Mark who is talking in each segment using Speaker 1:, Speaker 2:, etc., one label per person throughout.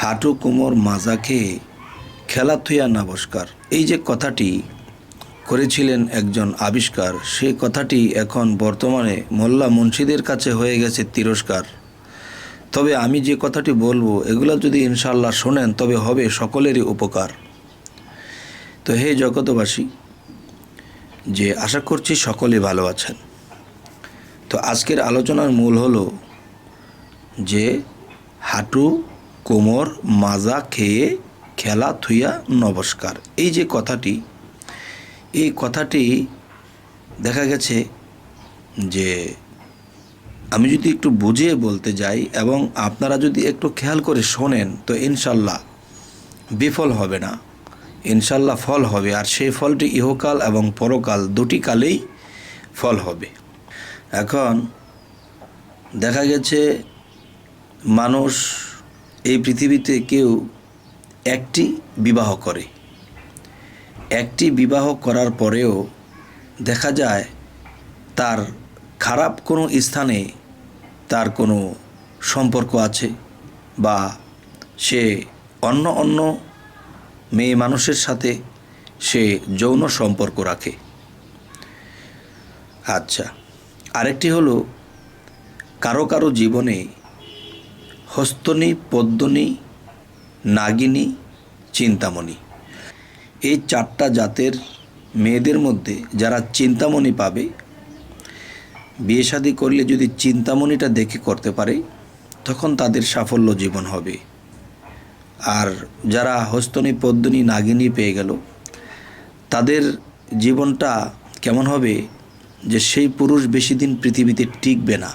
Speaker 1: হাঁটু কোমর মাজা খেয়ে খেলা থুয়া নমস্কার এই যে কথাটি করেছিলেন একজন আবিষ্কার, সে কথাটি এখন বর্তমানে মোল্লা মুন্সিদের কাছে হয়ে গেছে তিরস্কার। তবে আমি যে কথাটি বলব, এগুলো যদি ইনশাল্লাহ শোনেন, তবে হবে সকলেরই উপকার। তো হে জগতবাসী যে আশা করছি সকলে ভালো আছেন। তো আজকের আলোচনার মূল হলো যে হাঁটু কোমর, মাজা খেয়ে খেলা থুইয়া নমস্কার। এই যে কথাটি, এই কথাটি দেখা গেছে যে, আমি যদি একটু বুঝিয়ে বলতে যাই এবং আপনারা যদি একটু খেয়াল করে শোনেন, তো ইনশাল্লাহ বিফল হবে না। ইনশাল্লাহ ফল হবে, আর সেই ফলটি ইহকাল এবং পরকাল দুটি কালেই ফল হবে। এখন দেখা গেছে, মানুষ এই পৃথিবীতে কেউ একটি বিবাহ করে। একটি বিবাহ করার পরেও দেখা যায় তার খারাপ কোনো স্থানে তার কোনো সম্পর্ক আছে বা সে অন্য অন্য মেয়ে মানুষের সাথে সে যৌন সম্পর্ক রাখে। আচ্ছা আরেকটি হলো কারও কারও জীবনে হস্তনী, পদ্মনী, নাগিনী, চিন্তামণি। এই চারটা জাতের মেয়েদের মধ্যে যারা চিন্তামণি পাবে, বিয়ে শাদি করলে যদি চিন্তামণিটা দেখে করতে পারে, তখন তাদের সাফল্য জীবন হবে। আর যারা হস্তনী, পদ্মনী, নাগিনী পেয়ে গেল, তাদের জীবনটা কেমন হবে যে সেই পুরুষ বেশি দিন পৃথিবীতে টিকবে না।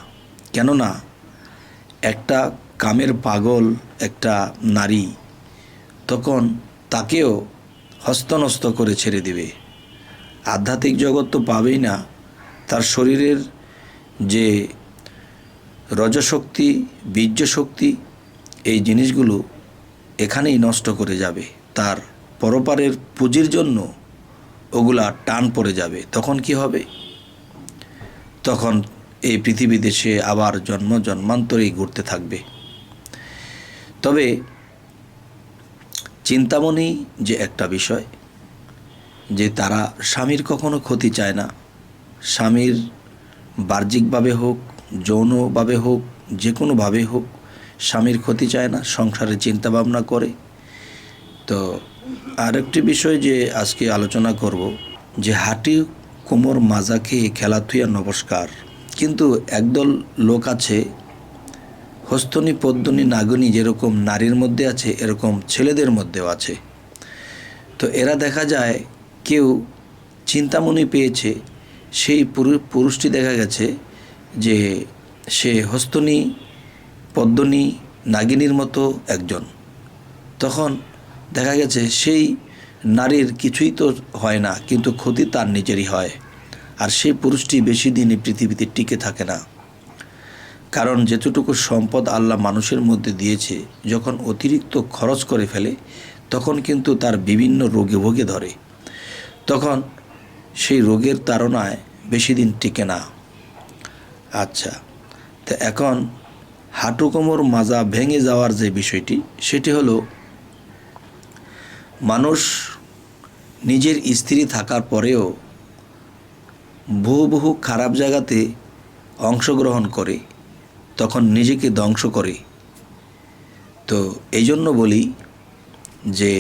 Speaker 1: কেননা একটা কামের পাগল একটা নারী, তখন তাকেও হস্তনস্ত করে ছেড়ে দিবে। আধ্যাত্মিক জগৎ তো পাবেই না। তার শরীরের যে রজশক্তি বীর্য শক্তি এই জিনিসগুলো এখানেই নষ্ট করে যাবে। তার পরপারের পুঁজির জন্য ওগুলা টান পড়ে যাবে। তখন কি হবে? তখন এই পৃথিবীতে সে আবার জন্ম, জন্মান্তরেই ঘুরতে থাকবে। তবে চিন্তামণি যে একটা বিষয়, যে তারা স্বামীর কখনো ক্ষতি চায় না। স্বামীর বাহ্যিকভাবে হোক, যৌনভাবে হোক যে কোনোভাবে হোক, স্বামীর ক্ষতি চায় না, সংসারে চিন্তা ভাবনা করে। তো আরেকটি বিষয় যে আজকে আলোচনা করব, যে হাঁটি কোমর মাজা খেয়ে খেলা থুয়া নমস্কার। কিন্তু একদল লোক আছে হস্তনী, পদ্মনী, নাগনী যেরকম নারীর মধ্যে আছে, এরকম ছেলেদের মধ্যেও আছে। তো এরা দেখা যায় কেউ চিন্তামণি পেয়েছে, সেই পুরুষটি দেখা গেছে যে সে হস্তনী, পদ্মনী, নাগিনীর মতো একজন। তখন দেখা গেছে সেই নারীর কিছুই তো হয় না, কিন্তু ক্ষতি তার নিজেরই হয়। আর সেই পুরুষটি বেশি দিনই পৃথিবীতে টিকে থাকে না। কারণ যেতটুকু সম্পদ আল্লাহ মানুষের মধ্যে দিয়েছে, যখন অতিরিক্ত খরচ করে ফেলে, তখন কিন্তু তার বিভিন্ন রোগে ভোগে ধরে। তখন সেই রোগের তাড়নায় বেশি দিন টিকে না। আচ্ছা তো এখন হাঁটু কোমর মাজা ভেঙে যাওয়ার যে বিষয়টি, সেটি হলো মানুষ নিজের স্ত্রী থাকার পরেও বহু বহু খারাপ জায়গাতে অংশগ্রহণ করে। তখন নিজেকে ধ্বংস করে। তো এই জন্য বলি যে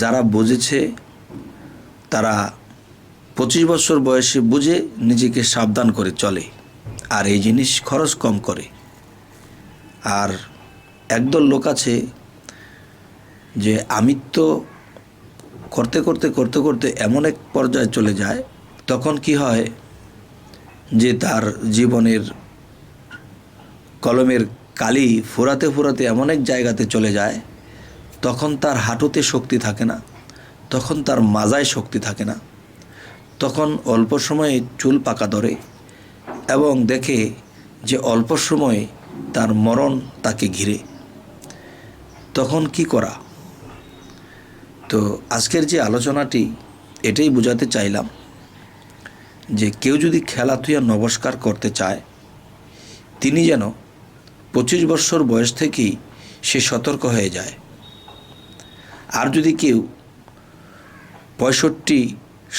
Speaker 1: যারা বুঝেছে, তারা পঁচিশ বছর বয়সে বুঝে নিজেকে সাবধান করে চলে আর এই জিনিস খরচ কম করে। আর একদল লোক আছে যে আমিত্ব করতে করতে করতে করতে এমন এক পর্যায়ে চলে যায়, তখন কি হয় যে তার জীবনের কলমের কালি ফোরাতে ফোরাতে এমন এক জায়গাতে চলে যায়, তখন তার হাঁটুতে শক্তি থাকে না, তখন তার মাজায় শক্তি থাকে না। তখন অল্প সময়ে চুল পাকা ধরে এবং দেখে যে অল্প সময়ে তার মরণ তাকে ঘিরে। তখন কি করা? তো আজকের যে আলোচনাটি, এটাই বোঝাতে চাইলাম যে কেউ যদি খেলা থুয়া নমস্কার করতে চায়, তিনি যেন পঁচিশ বছর বয়স থেকেই সে সতর্ক হয়ে যায়। আর যদি কেউ পঁয়ষট্টি,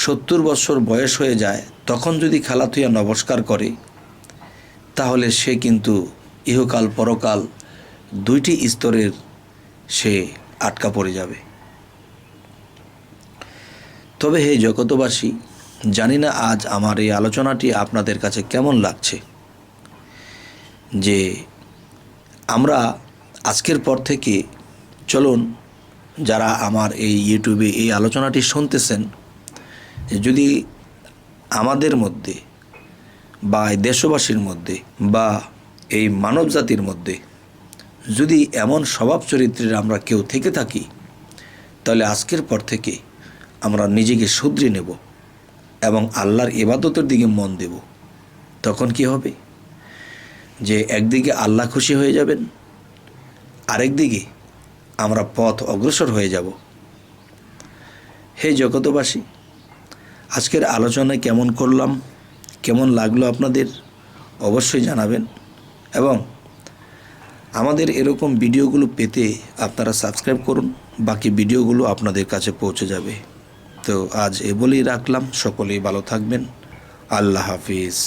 Speaker 1: সত্তর বছর বয়স হয়ে যায়, তখন যদি খেলাধুয়া নমস্কার করে, তাহলে সে কিন্তু ইহকাল পরকাল দুইটি স্তরের সে আটকা পড়ে যাবে। তবে হে জগতবাসী জানি না আজ আমার এই আলোচনাটি আপনাদের কাছে কেমন লাগছে, যে আমরা আজকের পর থেকে চলুন, যারা আমার এই ইউটিউবে এই আলোচনাটি শুনতেছেন, যদি আমাদের মধ্যে বা এই দেশবাসীর মধ্যে বা এই মানব জাতির মধ্যে যদি এমন স্বভাব চরিত্রের আমরা কেউ থেকে থাকি, তাহলে আজকের পর থেকে আমরা নিজেকে শুধরে নেব এবং আল্লাহর ইবাদতের দিকে মন দেব। তখন কি হবে? যে একদিকে আল্লাহ খুশি হয়ে যাবেন, আরেকদিকে আমরা পথ অগ্রসর হয়ে যাব। হে জগতবাসী আজকের আলোচনায় কেমন করলাম, কেমন লাগল আপনাদের, অবশ্যই জানাবেন এবং আমাদের এরকম ভিডিওগুলো পেতে আপনারা সাবস্ক্রাইব করুন, বাকি ভিডিওগুলো আপনাদের কাছে পৌঁছে যাবে। তো আজ এ বলেই রাখলাম, সকলেই ভালো থাকবেন। আল্লাহ হাফিজ।